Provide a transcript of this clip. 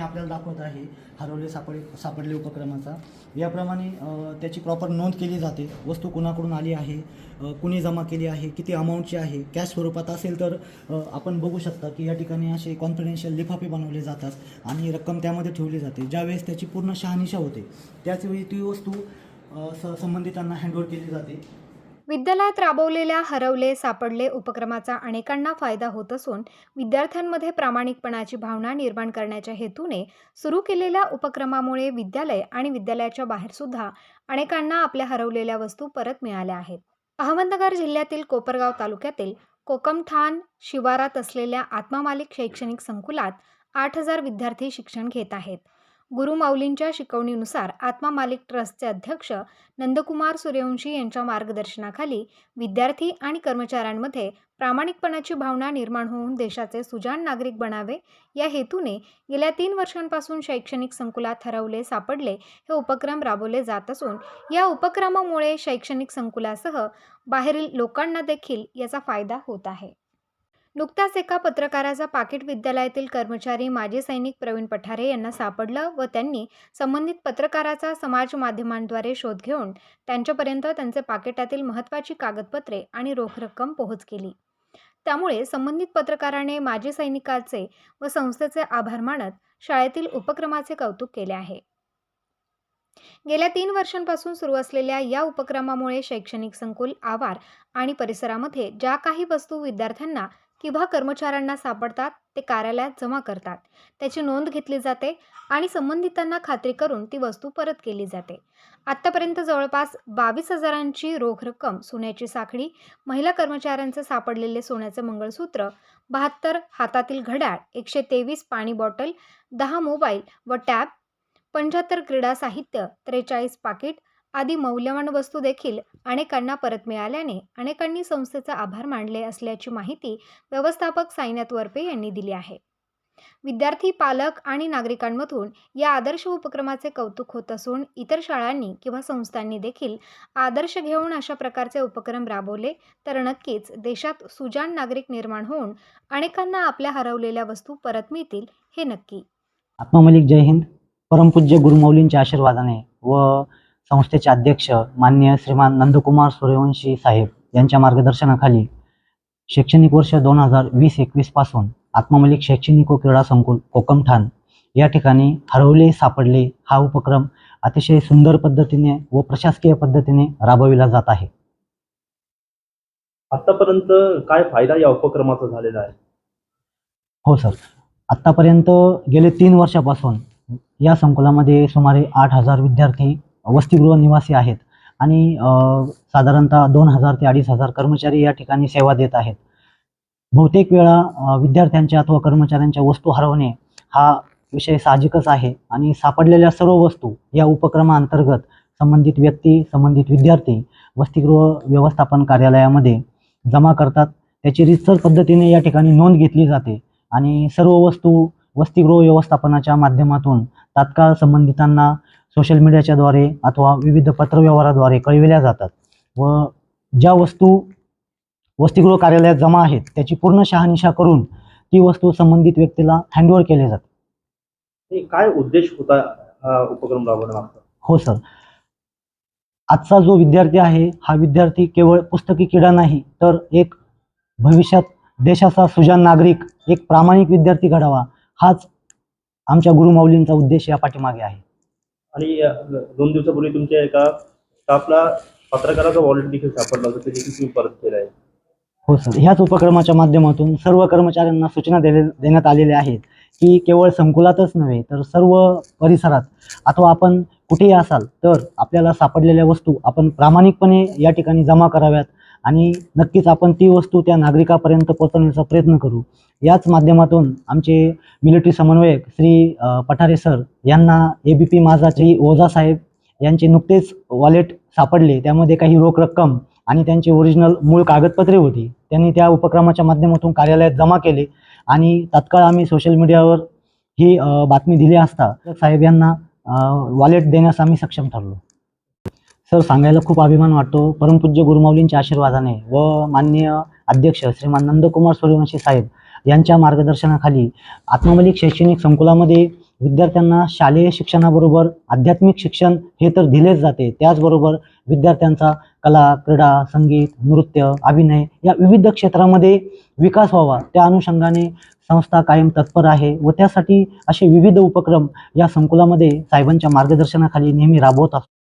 मी आपल्याला दाखवत आहे हरवले सापडले सापडले उपक्रमाचा. याप्रमाणे त्याची प्रॉपर नोंद केली जाते. वस्तू कुणाकडून आली आहे? कुणी जमा केली आहे? किती अमाऊंटची आहे? कॅश स्वरूपात असेल तर आपण बघू शकता की या ठिकाणी असे कॉन्फिडेन्शियल लिफाफे बनवले जातात आणि रक्कम त्यामध्ये ठेवली जाते. ज्यावेळेस त्याची पूर्ण शहानिशा होते त्याचवेळी ती वस्तू स संबंधितांना हँडओव्हर केली जाते. विद्यालयात राबवलेल्या हरवले सापडले उपक्रमाचा अनेकांना फायदा होत असून विद्यार्थ्यांमध्ये प्रामाणिकपणाची भावना निर्माण करण्याच्या हेतूने सुरू केलेल्या उपक्रमामुळे विद्यालय आणि विद्यालयाच्या बाहेरसुद्धा अनेकांना आपल्या हरवलेल्या वस्तू परत मिळाल्या आहेत. अहमदनगर जिल्ह्यातील कोपरगाव तालुक्यातील कोकमठाण शिवारात असलेल्या आत्मामालिक शैक्षणिक संकुलात आठ हजार विद्यार्थी शिक्षण घेत आहेत. गुरुमाऊलींच्या शिकवणीनुसार आत्मा मालिक ट्रस्टचे अध्यक्ष नंदकुमार सूर्यवंशी यांच्या मार्गदर्शनाखाली विद्यार्थी आणि कर्मचाऱ्यांमध्ये प्रामाणिकपणाची भावना निर्माण होऊन देशाचे सुजाण नागरिक बनावे या हेतूने गेल्या तीन वर्षांपासून शैक्षणिक संकुलात हरवले सापडले हे उपक्रम राबवले जात असून या उपक्रमामुळे शैक्षणिक संकुलासह बाहेरील लोकांना देखील याचा फायदा होत आहे. नुकत्याच एका पत्रकाराचा पाकिट विद्यालयातील कर्मचारी माजी सैनिक प्रवीण पठारे यांना सापडलं व त्यांनी संबंधित पत्रकाराचा समाज माध्यमांद्वारे शोध घेऊन त्यांच्यापर्यंत त्यांचे पाकिटातील महत्त्वाची कागदपत्रे आणि रोख रक्कम पोहोच केली. त्यामुळे संबंधित पत्रकाराने माजी सैनिकाचे व संस्थेचे आभार मानत शाळेतील उपक्रमाचे कौतुक केले आहे. गेल्या तीन वर्षांपासून सुरू असलेल्या या उपक्रमामुळे शैक्षणिक संकुल आवार आणि परिसरामध्ये ज्या काही वस्तू विद्यार्थ्यांना किंवा कर्मचाऱ्यांना सापडतात ते कार्यालयात जमा करतात. त्याची नोंद घेतली जाते आणि संबंधितांना खात्री करून ती वस्तू परत केली जाते. आत्तापर्यंत जवळपास बावीस हजारांची रोख रक्कम सोन्याची साखळी महिला कर्मचाऱ्यांचं सापडलेले सोन्याचं मंगळसूत्र बहात्तर हातातील घड्याळ एकशे तेवीस पाणी बॉटल दहा मोबाईल व टॅब पंच्याहत्तर क्रीडा साहित्य त्रेचाळीस पाकिट आदी मौल्यवान वस्तू देखील अनेकांना परत मिळाल्याने अनेकांनी संस्थेचा आभार मानले असल्याची माहिती व्यवस्थापक साईनाथ वरपे यांनी दिली आहे. विद्यार्थी पालक आणि नागरिकांमधून या आदर्श उपक्रमाचे कौतुक होत असून इतर शाळांनी किंवा संस्थांनी देखील आदर्श घेऊन अशा प्रकारचे उपक्रम राबवले तर नक्कीच देशात सुजाण नागरिक निर्माण होऊन अनेकांना आपल्या हरवलेल्या वस्तू परत मिळतील हे नक्की. आत्मामलिक जय हिंद. परमपूज्य गुरुमौलींच्या आशीर्वादाने व संस्थेचे अध्यक्ष मान्य श्रीमान नंदकुमार सूर्यवंशी साहेब यांच्या मार्गदर्शनाखाली शैक्षणिक वर्ष दोन हजार वीस एकवीसपासून आत्मामलिक शैक्षणिक व क्रीडा संकुल कोकमठाण या ठिकाणी हरवले सापडले हा उपक्रम अतिशय सुंदर पद्धतीने व प्रशासकीय पद्धतीने राबविला जात आहे. आतापर्यंत काय फायदा या उपक्रमाचा झालेला आहे? हो सर. आत्तापर्यंत गेले तीन वर्षापासून या संकुलामध्ये सुमारे आठ हजार विद्यार्थी वसतिगृह निवासी आहेत. आणि साधारणतः दोन हजार ते अडीच हजार कर्मचारी या ठिकाणी सेवा देत आहेत. बहुतेक वेळा विद्यार्थ्यांच्या अथवा कर्मचाऱ्यांच्या वस्तू हरवणे हा विषय साहजिकच आहे आणि सापडलेल्या सर्व वस्तू या उपक्रमाअंतर्गत संबंधित व्यक्ती संबंधित विद्यार्थी वसतिगृह व्यवस्थापन कार्यालयामध्ये जमा करतात. त्याची रितसर पद्धतीने या ठिकाणी नोंद घेतली जाते आणि सर्व वस्तू वसतिगृह व्यवस्थापनाच्या माध्यमातून तात्काळ संबंधितांना सोशल मीडियाच्याद्वारे अथवा विविध पत्रव्यवहाराद्वारे कळविल्या जातात व ज्या वस्तू वसतिगृह कार्यालयात जमा आहेत त्याची पूर्ण शहानिशा करून ती वस्तू संबंधित व्यक्तीला हँडओव्हर केले जाते. हे काय उद्देश होता हा उपक्रम राबवण्यामागचा? हो सर आजचा जो विद्यार्थी आहे हा विद्यार्थी केवळ पुस्तकी किडा नाही तर एक भविष्यात देशाचा सुजाण नागरिक एक प्रामाणिक विद्यार्थी घडावा हाच आमच्या गुरुमाऊलींचा उद्देश या पाठीमागे आहे. आणि दोन दिवसापूर्वी तुमच्या एका स्टाफला पत्रकाराचा वॉलेट देखील सापडला होता ते देखील तुम्ही परत केलं आहे. हो सर. ह्याच उपक्रमाच्या माध्यमातून सर्व कर्मचाऱ्यांना सूचना देणे देण्यात आलेल्या आहेत की केवळ संकुलातच नव्हे तर सर्व परिसरात अथवा आपण कुठेही असाल तर आपल्याला सापडलेल्या वस्तू आपण प्रामाणिकपणे या ठिकाणी जमा कराव्यात आणि नक्कीच आपण ती वस्तू त्या नागरिकापर्यंत पोहोचवण्याचा प्रयत्न करू. याच माध्यमातून आमचे मिलिटरी समन्वयक श्री पठारे सर यांना ए बी पी माझा श्री ओझा साहेब यांचे नुकतेच वॉलेट सापडले. त्यामध्ये काही रोख रक्कम आणि त्यांची ओरिजिनल मूळ कागदपत्रे होती. त्यांनी त्या उपक्रमाच्या माध्यमातून कार्यालयात जमा केले आणि तत्काळ आम्ही सोशल मीडियावर ही बातमी दिली असता साहेब यांना वॉलेट देण्यास आम्ही सक्षम ठरलो. सर सांगायला खूप अभिमान वाटतो. परमपूज्य गुरुमाऊलींच्या आशीर्वादाने व माननीय अध्यक्ष श्रीमान नंदकुमार सूर्यवंशी साहेब यांच्या मार्गदर्शनाखाली आत्ममलिक शैक्षणिक संकुलामध्ये विद्यार्थ्यांना शालेय शिक्षणाबरोबर आध्यात्मिक शिक्षण हे तर दिलेच जाते. त्याचबरोबर विद्यार्थ्यांचा कला क्रीडा संगीत नृत्य अभिनय या विविध क्षेत्रामध्ये विकास व्हावा. त्या अनुषंगाने संस्था कायम तत्पर आहे व त्यासाठी असे विविध उपक्रम या संकुलामध्ये साहेबांच्या मार्गदर्शनाखाली नेहमी राबवत असतो.